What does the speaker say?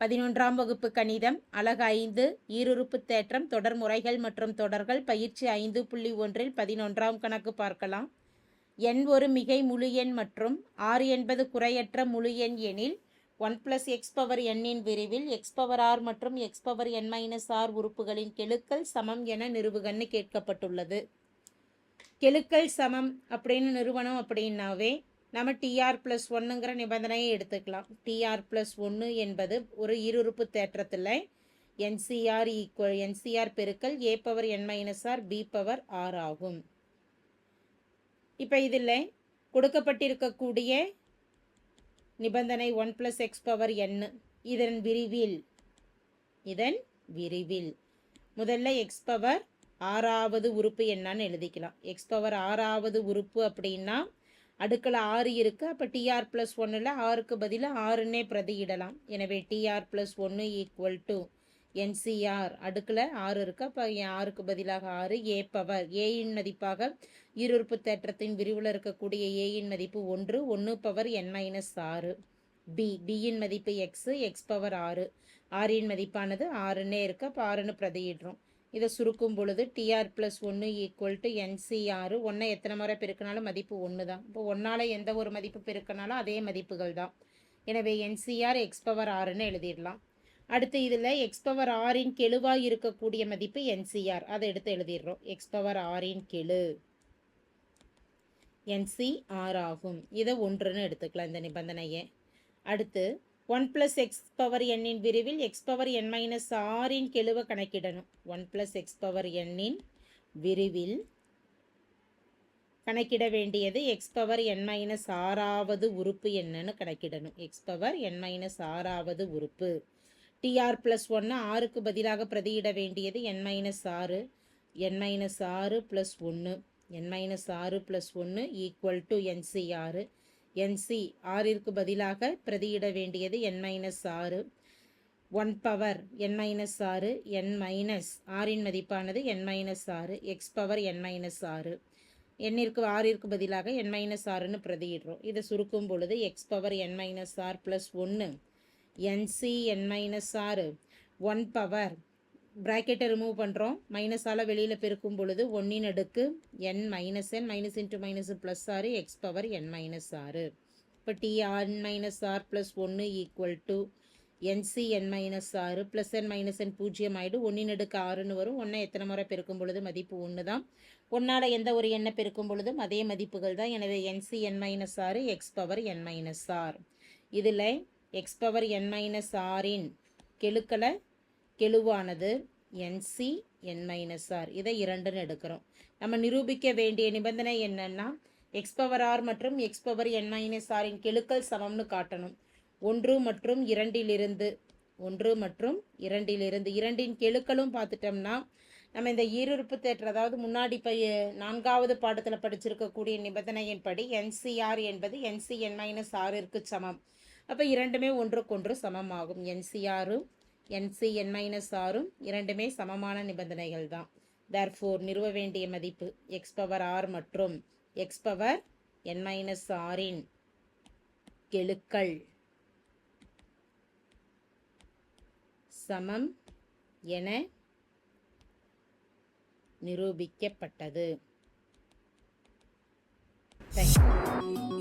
பதினொன்றாம் வகுப்பு கணிதம் அலகு ஐந்து ஈருறுப்பு தேற்றம் தொடர் முறைகள் மற்றும் தொடர்கள் பயிற்சி ஐந்து புள்ளி ஒன்றில் பதினொன்றாம் கணக்கு பார்க்கலாம். எண் ஒரு மிகை முழு எண் மற்றும் ஆறு என்பது குறையற்ற முழு எண் எனில் ஒன் பிளஸ் எக்ஸ் பவர் எண்ணின் விரிவில் எக்ஸ் பவர் ஆர் மற்றும் x power n minus r உறுப்புகளின் கெழுக்கள் சமம் என நிறுவுகன்னு கேட்கப்பட்டுள்ளது. கெழுக்கள் சமம் அப்படின்னு நிறுவனம் அப்படின்னாவே நம்ம டிஆர் ப்ளஸ் ஒன்றுங்கிற நிபந்தனையை எடுத்துக்கலாம். டிஆர் ப்ளஸ் ஒன்று என்பது ஒரு இருறுப்பு தேற்றத்தில் என்சிஆர் ஈக்குவல் என்சிஆர் பெருக்கல் a power n minus r b power r ஆகும். இப்போ இதில் கொடுக்கப்பட்டிருக்கக்கூடிய நிபந்தனை one plus x power n இதன் விரிவில் இதன் விரிவில். முதல்ல எக்ஸ் பவர் ஆறாவது உறுப்பு என்னன்னு எழுதிக்கலாம். எக்ஸ் பவர் ஆறாவது உறுப்பு அப்படின்னா அடுக்கில் ஆறு இருக்குது அப்போ டிஆர் ப்ளஸ் ஒன்றில் ஆறுக்கு பதிலாக ஆறுன்னே பிரதியிடலாம். எனவே டிஆர் ப்ளஸ் ஒன்று ஈக்குவல் டு என்சிஆர் அடுக்கில் ஆறு இருக்கு. அப்போ ஆறுக்கு பதிலாக ஆறு ஏ பவர் ஏயின் மதிப்பாக ஈருறுப்பு தேற்றத்தின் விரிவில் இருக்கக்கூடிய ஏயின் மதிப்பு ஒன்று ஒன்று பவர் என் மைனஸ் ஆறு. பி பியின் மதிப்பு எக்ஸு எக்ஸ் பவர் ஆறு. ஆறின் மதிப்பானது ஆறுன்னே இருக்கு. அப்போ ஆறுன்னு பிரதியிடுறோம். இதை சுருக்கும் பொழுது டிஆர் ப்ளஸ் ஒன்று ஈக்குவல் டு என்சிஆர் ஒன்றை எத்தனை முறை பெருக்கினாலும் மதிப்பு ஒன்று தான். இப்போ ஒன்றால் எந்த ஒரு மதிப்பு பெருக்கினாலும் அதே மதிப்புகள் தான். எனவே என்சிஆர் எக்ஸ் பவர் ஆறுன்னு எழுதிடலாம். அடுத்து இதில் எக்ஸ் பவர் ஆறின் கெழுவாக இருக்கக்கூடிய மதிப்பு என்சிஆர் அதை எடுத்து எழுதிடுறோம். எக்ஸ் பவர் ஆறின் கெழு. என்சி ஆர் ஆகும். இதை ஒன்றுன்னு எடுத்துக்கலாம் இந்த நிபந்தனையை. அடுத்து ஒன் ப்ளஸ் எக்ஸ் பவர் எண்ணின் விரிவில் எக்ஸ் பவர் என் மைனஸ் ஆறின் கெழுவை கணக்கிடணும். ஒன் ப்ளஸ் எக்ஸ் பவர் எண்ணின் விரிவில் கணக்கிட வேண்டியது எக்ஸ் பவர் என் மைனஸ் ஆறாவது உறுப்பு என்னன்னு கணக்கிடணும். எக்ஸ் பவர் என் மைனஸ் ஆறாவது உறுப்பு. டிஆர் ப்ளஸ் ஒன்று ஆறுக்கு பதிலாக பிரதியிட வேண்டியது என் மைனஸ் ஆறு என் மைனஸ் ஆறு ப்ளஸ் ஒன்று என் மைனஸ் ஆறு ப்ளஸ் ஒன்று ஈக்குவல் டு என்சிஆர் என்சி ஆறிற்கு பதிலாக பிரதியிட வேண்டியது என் மைனஸ் ஆறு. ஒன் பவர் என் மைனஸ் ஆறு என் மைனஸ் ஆறின் மதிப்பானது என் மைனஸ் ஆறு எக்ஸ் பவர் என் மைனஸ் ஆறு. எண்ணிற்கு ஆறிற்கு பதிலாக என் மைனஸ் ஆறுன்னு பிரதியிடுறோம். இதை சுருக்கும் பொழுது x power n minus r plus ஒன்று என்சி என் மைனஸ் ஆறு. ஒன் பவர் ப்ராக்கெட்டை ரிமூவ் பண்ணுறோம் மைனஸால் வெளியில் பெருக்கும் பொழுது ஒன்றின் அடுக்கு n minus n minus into minus plus ஆறு எக்ஸ் பவர் என் மைனஸ் ஆறு. இப்போ T r minus r plus ஒன்று equal to nC n minus ஆறு ப்ளஸ் என் மைனஸ் என் பூஜ்ஜியம் ஆகிடும் ஒன்றின் அடுக்கு ஆறுன்னு வரும். ஒன்றை எத்தனை முறை பெருக்கும் பொழுது மதிப்பு ஒன்று தான். ஒன்றால் எந்த ஒரு எண்ணை பெருக்கும் பொழுதும் அதே மதிப்புகள் தான். எனவே என்சி என் மைனஸ் ஆறு x power n minus r இதில் எக்ஸ் பவர் என் மைனஸ் ஆரின் கெழுக்களை கெழுவானது என்சி என் மைனஸ் ஆர் இதை இரண்டுன்னு எடுக்கிறோம். நம்ம நிரூபிக்க வேண்டிய நிபந்தனை என்னென்னா எக்ஸ் பவர் ஆர் மற்றும் எக்ஸ் பவர் என் மைனஸ் ஆரின் கெழுக்கள் சமம்னு காட்டணும். ஒன்று மற்றும் இரண்டிலிருந்து ஒன்று மற்றும் இரண்டிலிருந்து இரண்டின் கெழுக்களும் பார்த்துட்டோம்னா நம்ம இந்த ஈருறுப்பு தேற்ற அதாவது முன்னாடி இப்போ நான்காவது பாடத்தில் படிச்சிருக்கக்கூடிய நிபந்தனையின்படி என்சிஆர் என்பது என்சி என் மைனஸ் ஆறிற்கு சமம். அப்போ இரண்டுமே ஒன்றுக்கொன்று சமமாகும். என்சிஆரும் என்சி என் மைனஸ் ஆறும் இரண்டுமே சமமான நிபந்தனைகள் தான் தர்ஃபோர் நிறுவ வேண்டிய மதிப்பு எக்ஸ் பவர் ஆர் மற்றும் எக்ஸ் பவர் என் மைனஸ் ஆரின் கெழுக்கள். சமம் என நிரூபிக்கப்பட்டது. தேங்க்யூ